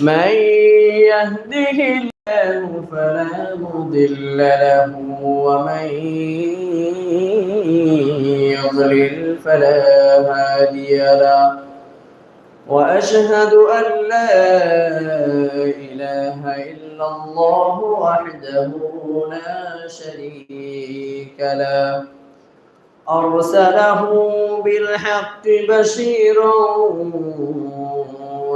من يهده الله فلا مضل له ومن يضلل فلا هادي له. وأشهد أن لا إله إلا الله وحده لا شريك له. أرسله بالحق بشيرا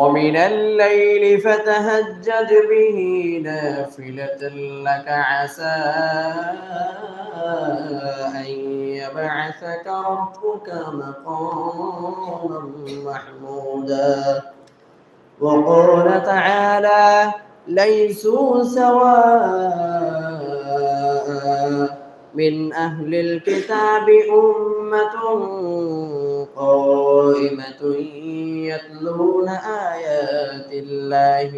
ومن الليل فتهجد به نافلة لك عسى أن يبعثك ربك مقاما محمودا. وقال تعالى ليسوا سواء من أهل الكتاب أمة قائمة يتلون آيات الله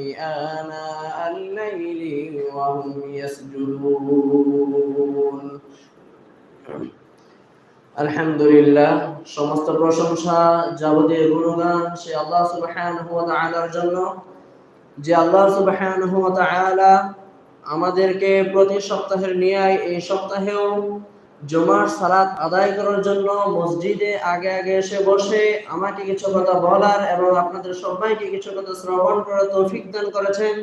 آناء الليل وهم يسجدون আলহামদুলিল্লাহ সমস্ত প্রশংসা যাবতীয় গুণগান সে আল্লাহ সুবহানাহু ওয়া তাআলার জন্য যে আল্লাহ সুবহানাহু ওয়া তাআলা আমাদেরকে প্রতি সপ্তাহের ন্যায় এই সপ্তাহেও জমার সালাত আদায় করার জন্য মসজিদে আগে আগে এসে বসে আমাকে কিছু কথা বলার এবং আপনাদের সবাইকে কিছু কথা শ্রবণ করার তৌফিক দান করেছেন।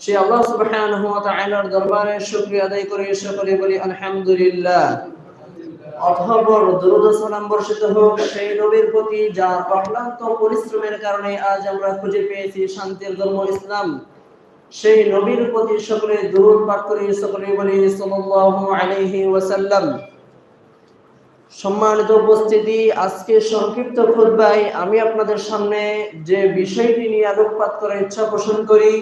সে আল্লাহ সুবহানাহু ওয়া তাআলার দরবারে শুকরিয়া আদায় করে সকলে বলি আলহামদুলিল্লাহ। অথবর দরুদ সালাম বর্ষিত হোক, সেই নবীর প্রতি যার অক্লান্ত পরিশ্রমের কারণে আজ আমরা খুঁজে পেয়েছি শান্তির ধর্ম ইসলাম। সেই নবীর প্রতি সকলে দরুদ পাঠ করি সকলে বলি, সাল্লাল্লাহু ওয়াসাল্লাম। সম্মানিত উপস্থিতি, আজকে সংক্ষিপ্ত খুতবায় আমি আপনাদের সামনে যে বিষয়টি নিয়ে আলোকপাত করার ইচ্ছা পোষণ করি,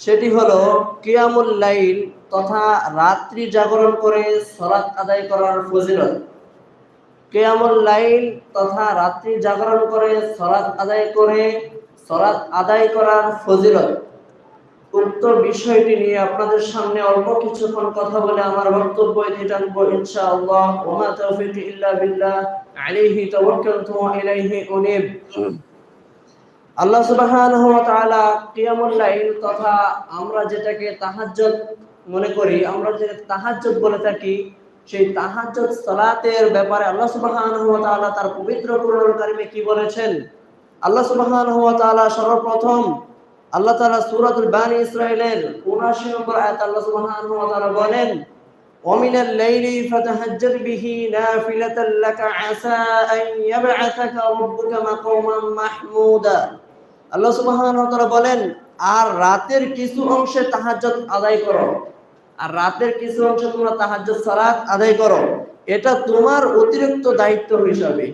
সেটি হলো কিয়ামুল লাইল তথা রাত্রি জাগরণ করে সলাৎ আদায় করার ফজিলত। কেয়ামুল লাইল তথা রাত্রি জাগরণ করে সলাৎ আদায় করে সলাৎ আদায় করার ফজিলত। উক্ত বিষয়টি নিয়ে আপনাদের সামনে অল্প কিছুক্ষণ কথা বলে আমার বক্তব্য এটি টানবো, ইনশাআল্লাহ। ওমা তৌফিক ইল্লা বিল্লাহ। আলাইহি তাওয়াক্কালতু ওয়া ইলাইহি উনীব। আল্লাহ সুবহানাহু তাআলা কিয়ামুল লাইল তথা আমরা যেটাকে তাহাজ্জুদ মনে করি, আমরা যে তাহাজ্জুদ বলে থাকি, সেই তাহাজ্জুদ সালাতের ব্যাপারে আল্লাহ সুবহানাহু ওয়া তাআলা তার পবিত্র কারিমে কি বলেছেন? আল্লাহ সুবহানাহু ওয়া তাআলা সর্বপ্রথম আল্লাহ তাআলা সূরাতুল বানি ইসরাইলের 79 নম্বর আয়াত আল্লাহ সুবহানাহু ওয়া তাআলা বলেন ومن الليل فتهجد به نافلة لك عسى أن يبعثك ربك مقاما محمودا আল্লাহ সুবহানাহু ওয়া তাআলা বলেন আর রাতের কিছু অংশে তাহাজ্জুদ আদায় করো আর রাতের কিছু অংশে তোমরা তাহাজ্জুদ সালাত আদায় করো এটা তোমার অতিরিক্ত দায়িত্ব হিসাবে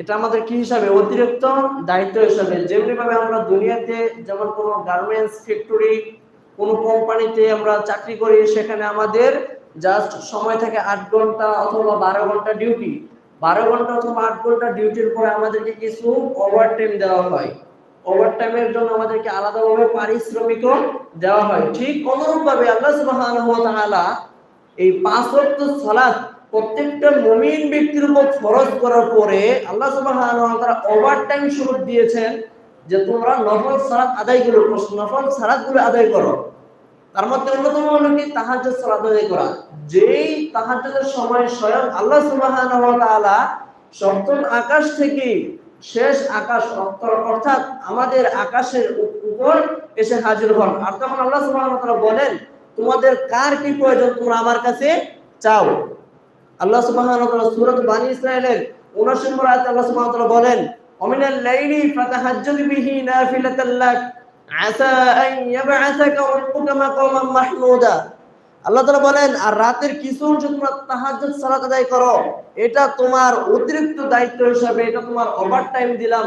এটা আমাদের কি হিসাবে? অতিরিক্ত দায়িত্ব হিসাবে। যেমনি ভাবে আমরা দুনিয়াতে যেমন কোনো গার্মেন্টস ফ্যাক্টরি কোনো কোম্পানিতে আমরা চাকরি করি, সেখানে আমাদের জাস্ট সময় থাকে আট ঘণ্টা অথবা বারো ঘণ্টা ডিউটি বারো ঘণ্টা অথবা আট ঘণ্টা ডিউটির পরে আমাদেরকে কিছু ওভার টাইম দেওয়া হয়। ওভার টাইমের জন্য আমাদেরকে আলাদাভাবে পারিশ্রমিকও দেওয়া হয়। ঠিক অনুরূপ ভাবে আল্লাহ সুবহানাহু ওয়া তাআলা এই পাঁচ ওয়াক্ত সালাত প্রত্যেকটা মুমিন ব্যক্তির উপর ফরজ করার পরে আল্লাহ তাআলা ওভার টাইম শুরু দিয়েছেন যে তোমরা নফল সালাত আদায় করো নফল সালাতগুলো আদায় করো। তার মধ্যে অন্যতম হলো কি? তাহাজ্জুদ সালাত আদায় করা। যেই তাহাজ্জুদের সময় স্বয়ং আল্লাহ তাআলা সপ্তম আকাশ থেকে শেষ আকাশ অর্থাৎ আমাদের আকাশের উপর এসে হাজির হন। আর তখন আল্লাহ তাআলা বলেন, তোমাদের কার কি প্রয়োজন? তোমরা আমার কাছে চাও। আল্লাহ সুবহানাহু ওয়া তাআলা সূরা বানি ইসরাইলের 79 নম্বর আয়াতে আল্লাহ সুবহানাহু ওয়া তাআলা বলেন ওমিনাল লাইলি ফাতাহাজ্জাদ বিহি নাফিলাতাল লাক, আসা আন ইয়াবআসাকা রাব্বুকা মাকামান মাহমুদা। আল্লাহ তাআলা বলেন, আর রাতের কিছু অংশ তোমরা তাহাজ্জুদ, সালাত আদায় করো। এটা তোমার অতিরিক্ত দায়িত্ব হিসাবে, এটা তোমার ওভার টাইম দিলাম।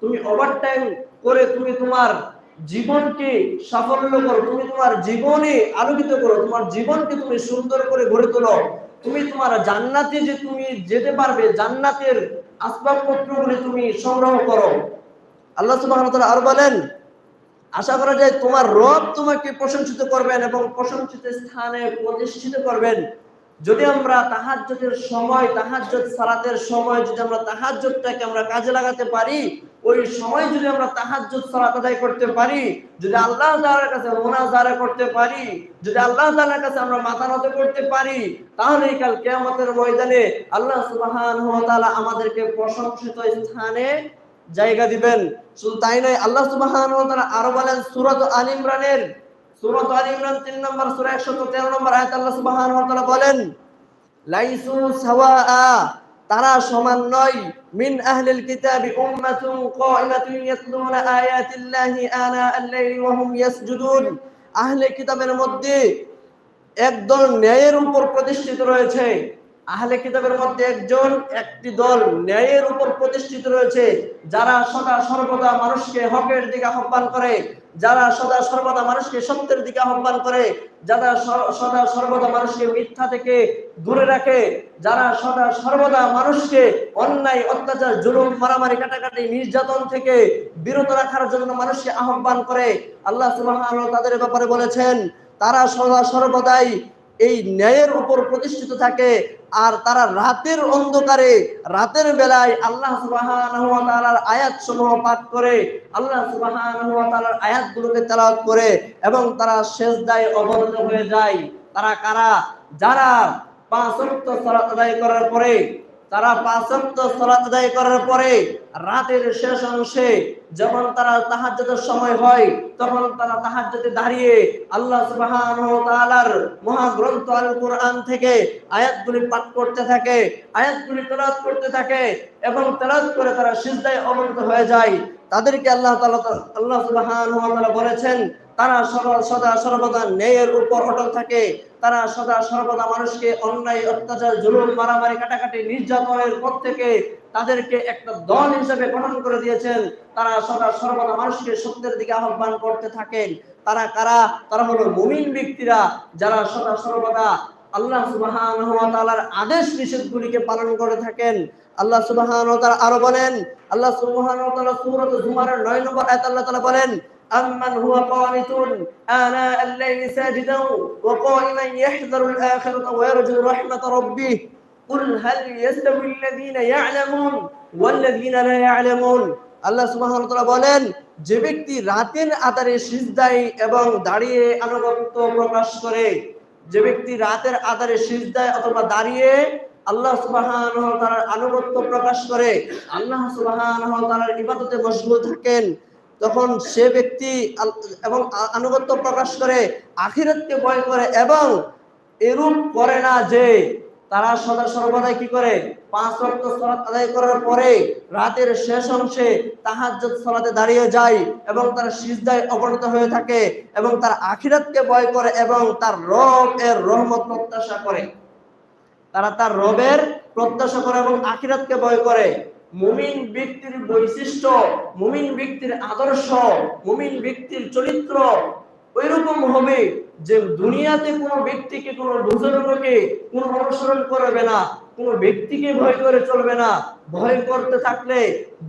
তুমি ওভার টাইম করে তুমি তোমার জীবনকে সাফল্য করো, তুমি তোমার জীবনে আলোকিত করো, তোমার জীবনকে তুমি সুন্দর করে গড়ে তোলো। তুমি তোমার জান্নাতে যে তুমি যেতে পারবে, জান্নাতের আসবাবপত্র আসবাবপত্রগুলি তুমি সংগ্রহ করো। আল্লাহ তাআলা আর বলেন, আশা করা যায় তোমার রব তোমাকে প্রশংসিত করবেন এবং প্রশংসিত স্থানে প্রতিষ্ঠিত করবেন। যদি আমরা তাহাজ্জুদের সময়, তাহাজ্জুদ সালাতের সময় যদি আমরা তাহাজ্জুদটাকে আমরা কাজে লাগাতে পারি, ওই সময় যদি আমরা তাহাজ্জুদ সালাত আদায় করতে পারি, যদি আল্লাহ তাআলার কাছে মুনাজারা করতে পারি, যদি আল্লাহ তাআলার কাছে আমরা মাথা নত করতে পারি, তাহলে কাল কিয়ামতের ময়দানে আল্লাহ সুবহানাহু ওয়া তাআলা আমাদেরকে প্রশংসিত স্থানে জায়গা দিবেন। শুধু তাই নয়, আল্লাহ সুবহানাহু ওয়া তাআলা আরও বলেন, সূরাত আল ইমরানের সূরাত আল ইমরান 3 নম্বর, সূরা 113 নম্বর আয়াত আল্লাহ সুবহানাহু ওয়া তাআলা বলেন, লাইসু সাওয়াআ, তারা সমান নয়, মিন আহলিল কিতাবি উম্মাতুন কাইমাতুন ইয়াতলুনা আয়াতিল্লাহি আনা আল-লাইলি ওয়া হুম ইয়াসজুদুন। আহলে কিতাবের মধ্যে একদল ন্যায়ের উপর প্রতিষ্ঠিত রয়েছে। আহলে কিতাবের মধ্যে একজন, একটি দল ন্যায়ের উপর প্রতিষ্ঠিত রয়েছে, যারা সদা সর্বদা মানুষকে হকের দিকে আহ্বান করে, যারা সদা সর্বদা মানুষকে সত্যের দিকে আহ্বান করে, যারা সদা সর্বদা মানুষকে মিথ্যা থেকে দূরে রাখে, যারা সদা সর্বদা মানুষকে অন্যায়, অত্যাচার, জুলুম, মারামারি, কাটাকাটি, নির্যাতন থেকে বিরত রাখার জন্য মানুষকে আহ্বান করে। আল্লাহ তাদের ব্যাপারে বলেছেন, তারা সদা সর্বদাই এই ন্যায়ের উপর প্রতিষ্ঠিত থাকে। আর তারা রাতের অন্ধকারে, রাতের বেলায় আল্লাহ আয়াত সমূহ পাঠ করে, আল্লাহ আয়াত গুলোকে তেলাওয়াত করে এবং তারা শেষ দায় অবনত হয়ে যায়। তারা কারা? যারা পাঁচ সালাত আদায় করার পরে তারা পাঁচ সালাত আদায় করার পরে রাতের শেষ অংশে যখন তারা তাহাজ্জুদের সময় হয়, তখন তারা তাহাজ্জুদে দাঁড়িয়ে আল্লাহ সুবহানাহু ওয়া তাআলার মহাগ্রন্থ আল কোরআন থেকে আয়াতগুলি পাঠ করতে থাকে, আয়াতগুলি তেলাওয়াত করতে থাকে এবং তেলাওয়াত করে তারা সিজদায় অবনত হয়ে যায়। তাদেরকে আল্লাহ তাআলা আল্লাহ সুবহানাহু ওয়া তাআলা বলেছেন তারা সদা সর্বদা ন্যায়ের উপর অটল থাকে। তারা সদা সর্বদা মানুষকে অন্যায়, অত্যাচার, জুলুম, মারামারি, কাটাকাটি, নির্যাতনের পর থেকে তাদেরকে একটা দল হিসেবে গঠন করে দিয়েছেন। তারা সদা সর্বদা মানুষকে সত্যের দিকে আহ্বান করতে থাকেন। তারা কারা? তারা হলো মুমিন ব্যক্তিরা, যারা সদা সর্বদা আল্লাহ তাআলার আদেশ নিষেধগুলিকে পালন করে থাকেন। আল্লাহ সুবহানাহু ওয়া আরও বলেন, আল্লাহ সুবহানাহু ওয়া তাআলা সূরা জুমারের 9 নম্বর আয়াত আল্লাহ তাআলা বলেন أمن هو قانت آناء الليل ساجدا وقائما يحذر الآخرة ويرجو رحمة ربه قل هل يستوي الذين يعلمون والذين لا يعلمون আল্লাহ সুবহানাহু ওয়া তাআলা বলেন যে ব্যক্তি রাতের আধারে সিজদায় এবং দাঁড়িয়ে আনুগত্য প্রকাশ করে যে ব্যক্তি রাতের আধারে সিজদায় অথবা দাঁড়িয়ে আল্লাহ সুবহানাহু ওয়া তাআলার আনুগত্য প্রকাশ করে আল্লাহ সুবহানাহু ওয়া তাআলার ইবাদতে মশগুল থাকেন তখন সে ব্যক্তি এবং আনুগত্য প্রকাশ করে, আখিরাতকে ভয় করে এবং এরূপ করে না যে তারা সদা সর্বদাই কি করে? পাঁচ ওয়াক্ত সালাত আদায় করার পরে রাতের শেষ অংশে তাহাজ্জুদ সালাতে দাঁড়িয়ে যায় এবং তারা সিজদায় অবনত হয়ে থাকে এবং তার আখিরাতকে ভয় করে এবং তার রব এর রহমত প্রত্যাশা করে। তারা তার রবের প্রত্যাশা করে এবং আখিরাতকে ভয় করে। মুমিন ব্যক্তির বৈশিষ্ট্য, মুমিন ব্যক্তির আদর্শ, মুমিন ব্যক্তির চরিত্র ওইরকম হবে যে দুনিয়াতে কোনো ব্যক্তিকে, কোনো বুজুর্গকে কোনো অনুসরণ করবে না। কোনো ব্যক্তিকে ভয় করে চলবে না। ভয় করতে থাকলে,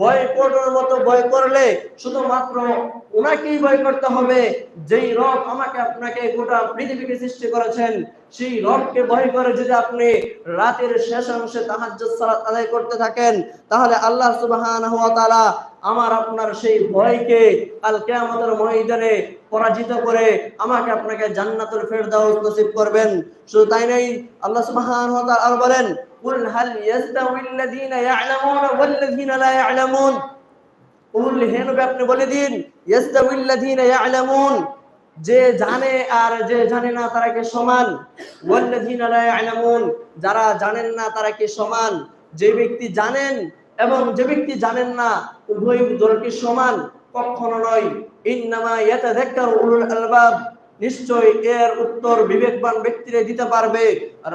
ভয় করার মতো ভয় করলে শুধুমাত্র ওনাকেই ভয় করতে হবে। যেই রব আমাকে আপনাকে গোটা পৃথিবীকে সৃষ্টি করেছেন, সেই রবকে ভয় করে যদি আপনি রাতের শেষ অংশে তাহাজ্জুদ সালাত আদায় করতে থাকেন, তাহলে আল্লাহ সুবহানাহু ওয়া তাআলা আমার আপনার সেই ভয়কে কাল কিয়ামতের ময়দানে পরাজিত করে আমাকে আপনাকে জান্নাতুল ফেরদাউস নসিব করবেন। শুধু তাই নয়, আল্লাহ সুবহানাহু ওয়া তাআলা বলেন, কুল হাল ইয়াস্তাউইল্লাযীনা ইয়া'লামুনা ওয়াল্লাযীনা লা ইয়া'লামুন? কুল, হে নবী, আপনি বলে দিন ইয়াস্তাউইল্লাযীনা ইয়া'লামুন? যে জানে আর যে জানে না, তারা কি সমান? ওয়াল্লাযীনা লা ইয়া'লামুন? যারা জানেন না, তারা কি সমান? যে ব্যক্তি জানেন এবং যে ব্যক্তি জানেন না, উভয় দল কি সমান, কখনো নয়। ইন্নামা ইয়াতাযাক্কারু উলুল আলবাব। নিশ্চয় এর উত্তর বিবেকবান ব্যক্তিরা দিতে পারবে।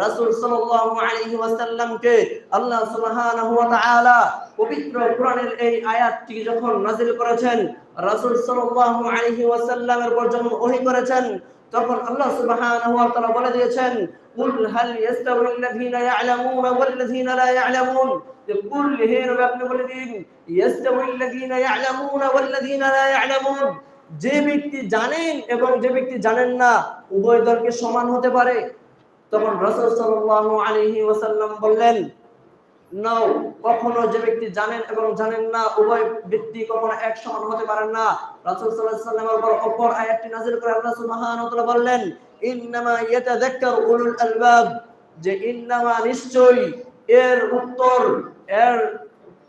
রাসূল সাল্লাল্লাহু আলাইহি ওয়াসাল্লামকে আল্লাহ সুবহানাহু ওয়া তাআলা পবিত্র কোরআনের এই আয়াতটি যখন নাযিল করেছেন, রাসূল সাল্লাল্লাহু আলাইহি ওয়াসাল্লামের উপর যখন ওহী করেছেন, তখন আল্লাহ সুবহানাহু ওয়া তাআলা বলে দিয়েছেন, কুল হাল ইয়াস্তাউই আল্লাযীনা ইয়ালামুনা ওয়াল্লাযীনা লা ইয়ালামুন। কুল হে আপনি বলে দিন, ইয়াস্তাউই আল্লাযীনা ইয়ালামুনা ওয়াল্লাযীনা লা ইয়ালামুন। যে ব্যক্তি জানেন এবং যে ব্যক্তি জানেন না, উভয় দলকে সমান হতে পারে। তখন রাসূল সাল্লাল্লাহু আলাইহি ওয়াসাল্লাম বললেন, নাও, কখনো যে ব্যক্তি জানেন এবং জানেন না, উভয় ব্যক্তি কখনো এক সমান হতে পারেন না। রাসূল সাল্লাল্লাহু আলাইহি উপর অপর আয়াতটি নাযিল করে আল্লাহ সুবহানাহু বললেন, ইন্নামা ইয়াতাযাক্কারু উলুল আলবাব। যে ইন্নামা নিশ্চয়ই এর উত্তর এর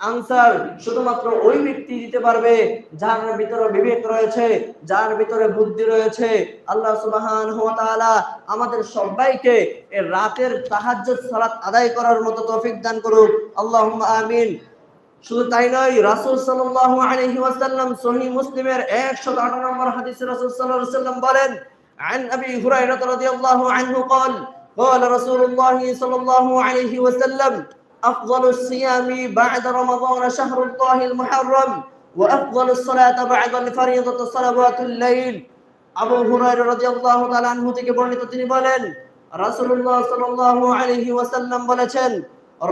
আনসার শুধুমাত্র ওই ব্যক্তি দিতে পারবে যার ভিতরে বিবেক রয়েছে যার ভিতরে বুদ্ধি রয়েছে আল্লাহ সুবহানাহু ওয়া তাআলা আমাদের সবাইকে এই রাতের তাহাজ্জুদ সালাত আদায় করার মতো তৌফিক দান করুক আল্লাহুম্মা আমিন শুধু তাই নয় রাসূল সাল্লাল্লাহু আলাইহি ওয়াসাল্লাম সহিহ মুসলিমের 108 নম্বর হাদিসে রাসূল সাল্লাল্লাহু আলাইহি ওয়াসাল্লাম বলেন عن ابي هريره رضي الله عنه قال قال رسول الله صلى الله عليه وسلم افضل الصيام بعد رمضان شهر الله المحرم وافضل الصلاه بعد الفريضه صلوات الليل আবু হুরায়রা রাদিয়াল্লাহু তাআলা আনহু থেকে বর্ণিত তিনি বলেন রাসূলুল্লাহ সাল্লাল্লাহু আলাইহি ওয়াসাল্লাম বলেছেন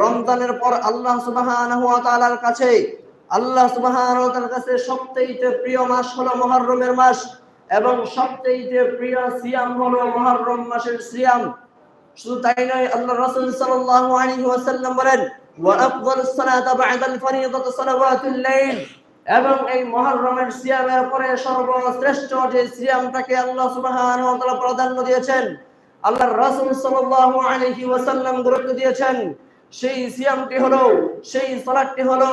রমজানের পর আল্লাহ সুবহানাহু ওয়া তাআলার কাছে আল্লাহ সুবহানাহু ওয়া তাআলার কাছে সবচেয়ে প্রিয় মাস হলো মুহররমের মাস এবং সবচেয়ে প্রিয় সিয়াম হলো মুহররম মাসের সিয়াম শুধু তাই নয়, আল্লাহ রাসূল সাল্লাল্লাহু আলাইহি ওয়াসাল্লাম বলেন ওয়া আফদালুস সালাতা বা'দাল ফরিয়দাতি সালাওয়াতুল লাইল। এবং এই মুহররমের সিয়ামের পরে সর্বশ্রেষ্ঠ যে সিয়ামটাকে আল্লাহ সুবহানাহু ওয়া তাআলা প্রাধান্য দিয়েছেন, আল্লাহর রাসূল সাল্লাল্লাহু আলাইহি ওয়াসাল্লাম গুরুত্ব দিয়েছেন, সেই সিয়ামটি হলো, সেই সালাতটি হলো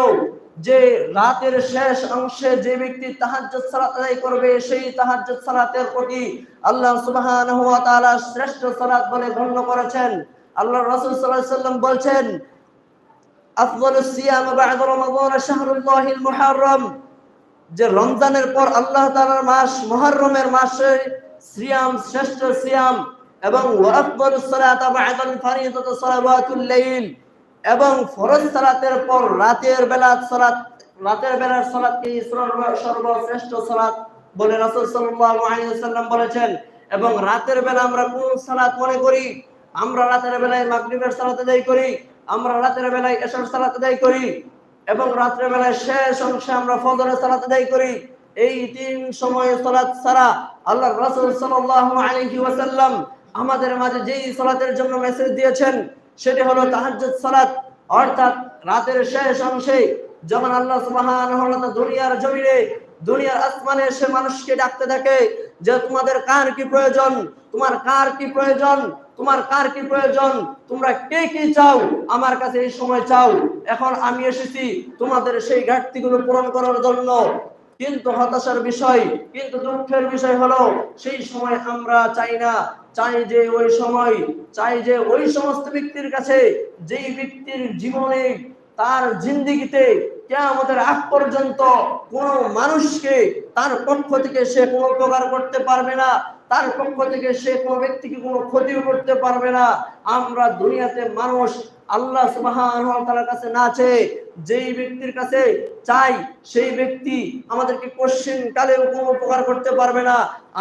যে রাতের শেষ অংশে যে ব্যক্তি তাহাজ্জুদ আদায় করবে, সেই তাহাজ্জুদ সালাতের প্রতি আল্লাহ সুবহানাহু ওয়া তাআলা শ্রেষ্ঠ সালাত বলে গণ্য করেছেন। আল্লাহ রাসূল ওয়াসাল্লাম বলছেন সিয়াম শাহরুল্লাহিল যে রমজানের পর আল্লাহ তাআলার মাস, মুহররমের মাসে সিয়াম, শ্রেষ্ঠ সিয়াম এবং ওয়াফদালুস সালাতা বা'দাল ফারিদাতি সালাওয়াতুল এবং ফরজ সালাতের পর রাতের বেলা সালাত, রাতের বেলার সালাতকে সর্ব- সর্বশ্রেষ্ঠ সালাত বলে রাসূল সাল্লাল্লাহু আলাইহি ওয়াসাল্লাম বলেছেন? এবং রাতের বেলা আমরা কোন সালাত মনে করি? আমরা রাতের বেলায় মাগরিবের সালাত আদায় করি, আমরা রাতের বেলায় এশার সালাত আদায় করি, এবং রাতের বেলায় শেষ অংশে আমরা ফজরের সালাত আদায় করি। এই তিন সময় সালাত ছাড়া আল্লাহ রাসূল সাল্লাল্লাহু আলাইহি ওয়াসাল্লাম আমাদের মাঝে যেই সালাতের জন্য মেসেজ দিয়েছেন সেটি হলো তাহাজ্জুদ সালাত, অর্থাৎ রাতের শেষ অংশে যখন আল্লাহ সুবহানাহু দুনিয়ার জমিনে, দুনিয়ার আসমানে এসে মানুষকে ডাকতে থাকে যে, তোমাদের কার কি প্রয়োজন? তোমার কার কি প্রয়োজন? তোমার কার কি প্রয়োজন? তোমরা কে কি চাও? আমার কাছে এই সময় চাও। এখন আমি এসেছি তোমাদের সেই ঘাটতিগুলো পূরণ করার জন্য। কিন্তু হতাশার বিষয়, কিন্তু দুঃখের বিষয় হলো, সেই সময় আমরা চাই না, চাই যে ওই সময়, চাই যে ওই সমস্ত ব্যক্তির কাছে, যেই ব্যক্তির জীবনে, তার জিন্দিগিতে, কেয়ামতের আগ পর্যন্ত কোন মানুষকে তার পক্ষ থেকে সে কোনো উপকার করতে পারবে না। তার পক্ষ থেকে সে কোনো ব্যক্তিকে কোনো ক্ষতিও করতে পারবে না। আমরা দুনিয়াতে মানুষ আল্লাহ ওয়া কাছে না আছে যেই ব্যক্তির কাছে চাই সেই ব্যক্তি আমাদেরকে কোশ্চেন কালেও কোনো উপকার করতে পারবে না।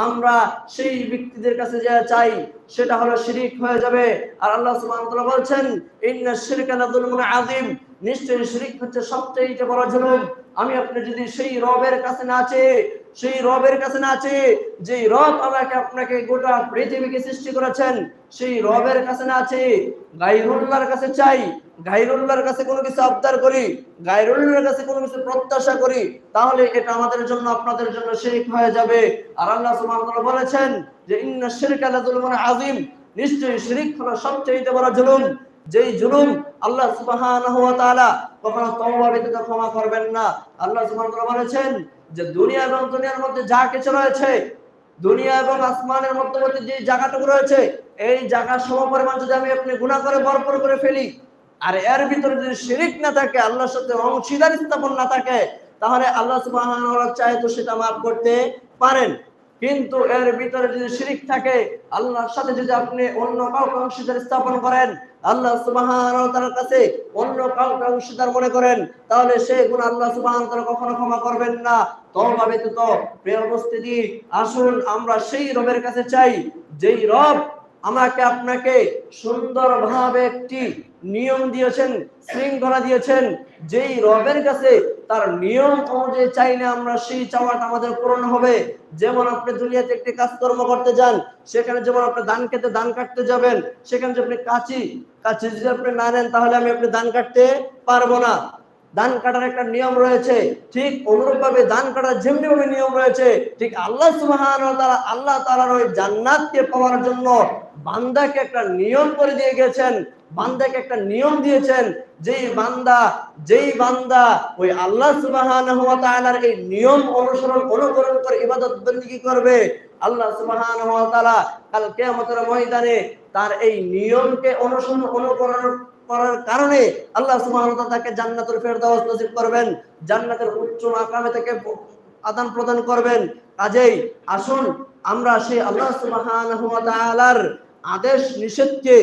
আমরা সেই ব্যক্তিদের কাছে যা চাই সেটা হলো শিরিক হয়ে যাবে। আর আল্লাহ তাআলা বলছেন, ইন্না শিরকা লাযুলমুন আযীম। নিশ্চয়ই শিরিক হচ্ছে সবচেয়ে বড় জুলুম। আমি আপনি যদি সেই রবের কাছে না চেয়ে, সেই রবের কাছে না চেয়ে যে রব আমাকে, আপনাকে গোটা পৃথিবীকে সৃষ্টি করেছেন, সেই রবের কাছে না চেয়ে গাইরুল্লাহর কাছে চাই গাইরুল্লাহর কাছে কোনো কিছু আবদার করি গাইরুল্লাহর কাছে কোনো কিছু প্রত্যাশা করি, তাহলে এটা আমাদের জন্য, আপনাদের জন্য শিরক হয়ে যাবে। আর আল্লাহ সুবহানাহু বলেছেন যে, ইন্না শিরকা লাযুলমুন আযীম। নিশ্চয়ই শিরিক হলো সবচেয়ে বড় জুলুম। যেই জুলুম আল্লাহ সুবহানাহু ওয়া তাআলা কখনো তওবা ক্ষমা করবেন না। আল্লাহ সুবহানাহু ওয়া বলেছেন যে দুনিয়া এবং দুনিয়ার মধ্যে যা কিছু রয়েছে, দুনিয়া এবং আসমানের মধ্যবর্তী যে জায়গাটুকু রয়েছে, এই জায়গার সমপরিমাণ যদি আমি আপনি গুনাহ করে ভরপুর করে ফেলি, আর এর ভিতরে যদি শিরিক না থাকে, আল্লাহর সাথে অংশীদার স্থাপন না থাকে, তাহলে আল্লাহ সুবহানাহু ওয়া তাআলা চায় তো সেটা মাফ করতে পারেন। কিন্তু এর ভিতরে যদি শিরিক থাকে, আল্লাহর সাথে যদি আপনি অন্য কাউকে অংশীদার স্থাপন করেন, আল্লাহ তাআলার কাছে অন্য কাউকে অংশীদার মনে করেন, তাহলে সেই গুণ আল্লাহ তাআলা কখনো ক্ষমা করবেন না। আসুন আমরা সেই রবের কাছে চাই, যেই রব আমাকে আপনাকে সুন্দরভাবে একটি নিয়ম দিয়েছেন, শৃঙ্খলা দিয়েছেন, যেই রবের কাছে তার নিয়ম অনুযায়ী চাইলে আমরা সেই চাওয়াটা আমাদের পূরণ হবে। যেমন আপনি দুনিয়াতে একটি কাজকর্ম করতে যান, সেখানে যেমন আপনি ধান খেতে ধান কাটতে যাবেন, সেখানে যদি আপনি কাঁচি কাঁচি যদি আপনি না নেন, তাহলে আমি আপনি ধান কাটতে পারব না। ধান কাটার একটা নিয়ম রয়েছে। ঠিক অনুরূপ ভাবে ধান কাটার যেমনি ভাবে নিয়ম রয়েছে, ঠিক আল্লাহ সুবহান আল্লাহ তাআলার ওই জান্নাতকে পাওয়ার জন্য বান্দাকে একটা নিয়ম করে দিয়ে গেছেন। বান্দাকে একটা নিয়ম দিয়েছেন, যেই বান্দা যেই বান্দা ওই আল্লাহ সুবহানাহু ওয়া তাআলার এই নিয়ম অনুসরণ অনুকরণ করে ইবাদত বন্দেগী করবে? আল্লাহ সুবহানাহু ওয়া তাআলা কাল কিয়ামতের ময়দানে তার এই নিয়মকে অনুসরণ অনুকরণ করার কারণে আল্লাহ সুবহানাহু ওয়া তাআলা তাকে জান্নাতুল ফেরদাউস নসিব করবেন, জান্নাতের উচ্চ মাকামে থেকে আদান প্রদান করবেন। কাজেই আসুন আমরা সেই আল্লাহ সুবহানাহু ওয়া আদেশ নিষেধকে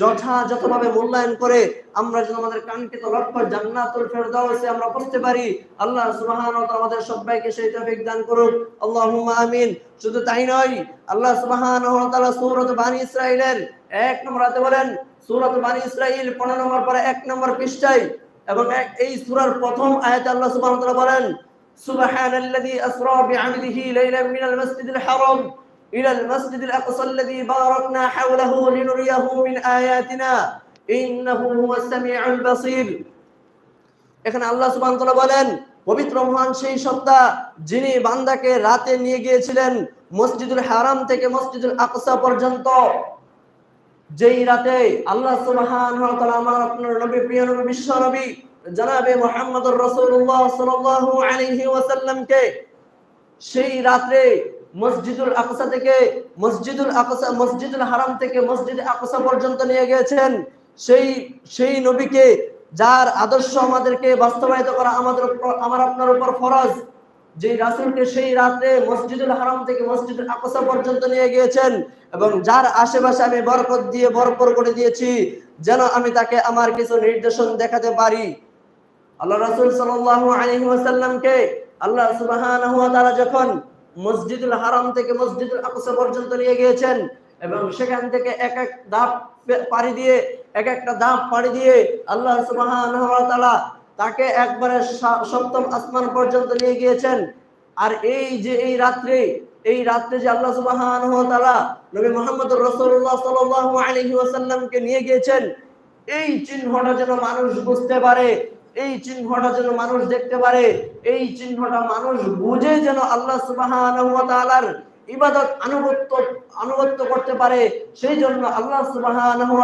যথাযথভাবে মূল্যায়ন করে আমরা যেন আমাদের কাঙ্ক্ষিত লক্ষ্য জান্নাতুল ফেরদাউসে আমরা পৌঁছতে পারি। আল্লাহ সুবহানাহু ওয়া আমাদের সবাইকে সেই তৌফিক দান করুন আল্লাহুম্মা আমিন। শুধু তাই নয়, আল্লাহ সুবহানাহু ওয়া তাআলা সূরাত বানি ইসরাঈলের এক নম্বর আয়াতে বলেন, সূরাত বানি ইসরাঈল 15 নম্বর পরে এক নম্বর পৃষ্ঠায় এবং এই সূরার প্রথম আয়াতে আল্লাহ সুবহানাহু ওয়া তাআলা বলেন, সুবহানাল্লাযী আসরা বি'আবদিহি লাইলান মিনাল মাসজিদিল হারাম। إلى المسجد الأقصى الذي باركنا حوله لنريه من آياتنا إنه هو السميع البصير এখানে আল্লাহ সুবহানাহু ওয়া তাআলা বলেন পবিত্র মহান সেই সত্তা যিনি বান্দাকে রাতে নিয়ে গিয়েছিলেন মসজিদুল হারাম থেকে মসজিদুল আকসা পর্যন্ত যেই রাতে আল্লাহ সুবহানাহু ওয়া তাআলা আমার আপনার নবী প্রিয় নবী বিশ্ব নবী জনাবে মুহাম্মদুর রাসূলুল্লাহ সাল্লাল্লাহু আলাইহি ওয়াসাল্লামকে সেই রাতে মসজিদুল আকসা থেকে, মসজিদুল আকসা, মসজিদুল হারাম থেকে মসজিদ আকসা পর্যন্ত নিয়ে গিয়েছেন। সেই সেই নবীকে যার আদর্শ আমাদেরকে বাস্তবায়িত করা আমাদের আমার আপনার উপর ফরজ যে রাসূলকে সেই রাতে মসজিদুল হারাম থেকে মসজিদুল আকসা পর্যন্ত নিয়ে গিয়েছেন এবং যার আশেপাশে আমি বরকত দিয়ে, ভরপুর করে দিয়েছি, যেন আমি তাকে আমার কিছু নির্দেশন দেখাতে পারি। আল্লাহ রাসূল সাল্লাল্লাহু আলাইহি ওয়াসাল্লামকে আল্লাহ ওয়া যখন মসজিদুল হারাম থেকে মসজিদুল আকসা পর্যন্ত নিয়ে গিয়েছেন এবং সেখান থেকে এক এক ধাপ পাড়ি দিয়ে, এক একটা ধাপ পাড়ি দিয়ে আল্লাহ সুবহানাহু ওয়া তাআলা তাকে একবারে সপ্তম আসমান পর্যন্ত নিয়ে গিয়েছেন। আর এই যে এই রাত্রে এই রাত্রে যে আল্লাহ সুবহানাহু ওয়া নবী মোহাম্মদ রাসূলুল্লাহ সাল্লাল্লাহু আলাইহি ওয়াসাল্লামকে নিয়ে গিয়েছেন, এই চিহ্নটা যেন মানুষ বুঝতে পারে। এই চিহ্নটা যেন মানুষ দেখতে পারে, এই চিহ্নটা মানুষ বুঝে যেন আল্লাহ তাআলার ইবাদত আনুগত্য আনুগত্য করতে পারে। সেই জন্য আল্লাহ সুবহানাহু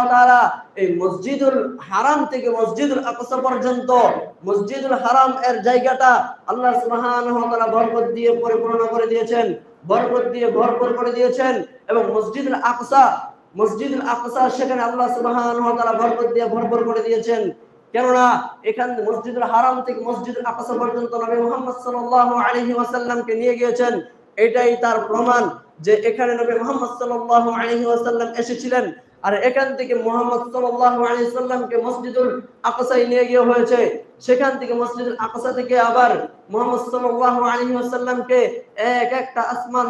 এই মসজিদুল হারাম থেকে মসজিদুল আকসা পর্যন্ত, মসজিদুল হারাম এর জায়গাটা আল্লাহ সুবহানাহু ওয়া বরকত দিয়ে পরিপূর্ণ করে দিয়েছেন, বরকত দিয়ে ভরপুর করে দিয়েছেন এবং মসজিদুল আকসা মসজিদুল আকসা সেখানে আল্লাহ সুবহানাহু ওয়া বরকত দিয়ে ভরপুর করে দিয়েছেন। কেননা এখান মসজিদুল হারাম থেকে মসজিদুল আকসা পর্যন্ত নবী মুহাম্মদ সাল্লাল্লাহু আলাইহি ওয়াসাল্লামকে নিয়ে গিয়েছেন, এটাই তার প্রমাণ যে এখানে নবী মুহাম্মদ সাল্লাল্লাহু আলাইহি ওয়াসাল্লাম এসেছিলেন আর এখান থেকে মোহাম্মদ সাল্লাল্লাহু ওয়াসাল্লামকে মসজিদুল আকসায় নিয়ে গিয়ে হয়েছে। সেখান থেকে মসজিদুল আকসা থেকে আবার মোহাম্মদ সাল্লাল্লাহু আলাইহি ওয়াসাল্লামকে এক একটা আসমান